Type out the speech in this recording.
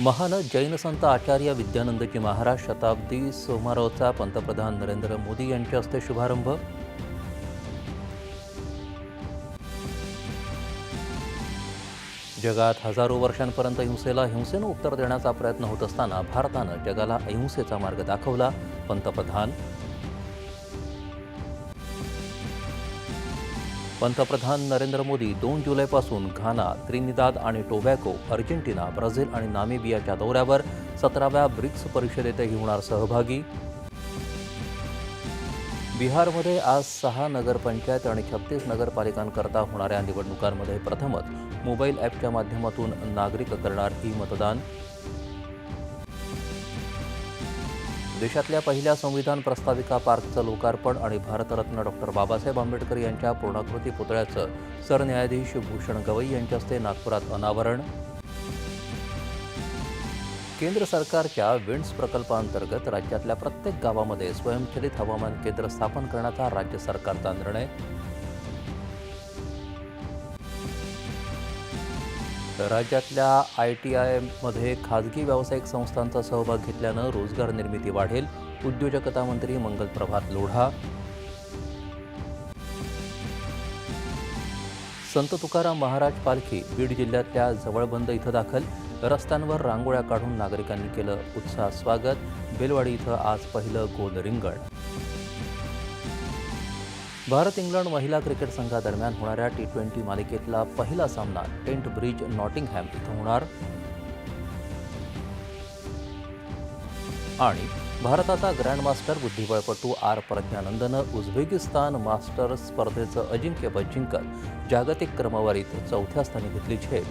महान जैन संत आचार्य विद्यानंदजी महाराज शताब्दी समारोहाचा पंतप्रधान नरेंद्र मोदी यांच्या हस्ते शुभारंभ. जगात हजारो वर्षांपर्यंत हिंसेला हिंसेनं उत्तर देण्याचा प्रयत्न होत असताना भारतानं जगाला अहिंसेचा मार्ग दाखवला पंतप्रधान पंतप्रधान नरेंद्र मोदी दोन जुलैपासून घाना त्रिनिदाद आणि टोबॅको अर्जेंटिना ब्राझील आणि नामिबियाच्या दौऱ्यावर सतराव्या ब्रिक्स परिषदेतही होणार सहभागी. बिहारमध्ये आज सहा नगरपंचायत आणि छत्तीस नगरपालिकांकरता होणाऱ्या निवडणुकांमध्ये प्रथमच मोबाईल ॲपच्या माध्यमातून नागरिक करणार ई मतदान. देशातल्या पहिल्या संविधान प्रस्ताविका पार्कचं लोकार्पण आणि भारतरत्न डॉक्टर बाबासाहेब आंबेडकर यांच्या पूर्णाकृती पुतळ्याचं सरन्यायाधीश भूषण गवई यांच्या हस्ते नागपुरात अनावरण. केंद्र सरकारच्या विंड्स प्रकल्पांतर्गत राज्यातल्या प्रत्येक गावामध्ये स्वयंचलित हवामान केंद्र स्थापन करण्याचा राज्य सरकारचा निर्णय. राज्यातल्या आय टी आयमध्ये खाजगी व्यावसायिक संस्थांचा सहभाग घेतल्यानं रोजगार निर्मिती वाढेल. उद्योजकता मंत्री मंगल प्रभात लोढा. संत तुकाराम महाराज पालखी बीड जिल्ह्यातल्या जवळबंद इथं दाखल. रस्त्यांवर रांगोळ्या काढून नागरिकांनी केलं उत्साह स्वागत. बेलवाडी इथं आज पहिलं गोल रिंगण. भारत इंग्लंड महिला क्रिकेट संघादरम्यान होणाऱ्या टी ट्वेंटी मालिकेतला पहिला सामना टेंट ब्रिज नॉटिंगहॅम इथं होणार. आणि भारताचा ग्रँडमास्टर बुद्धिबळपटू आर प्रज्ञानंदनं उझबेकिस्तान मास्टर्स स्पर्धेचं अजिंक्यपद जिंकत जागतिक क्रमवारीत चौथ्या स्थानी घेतली झेप.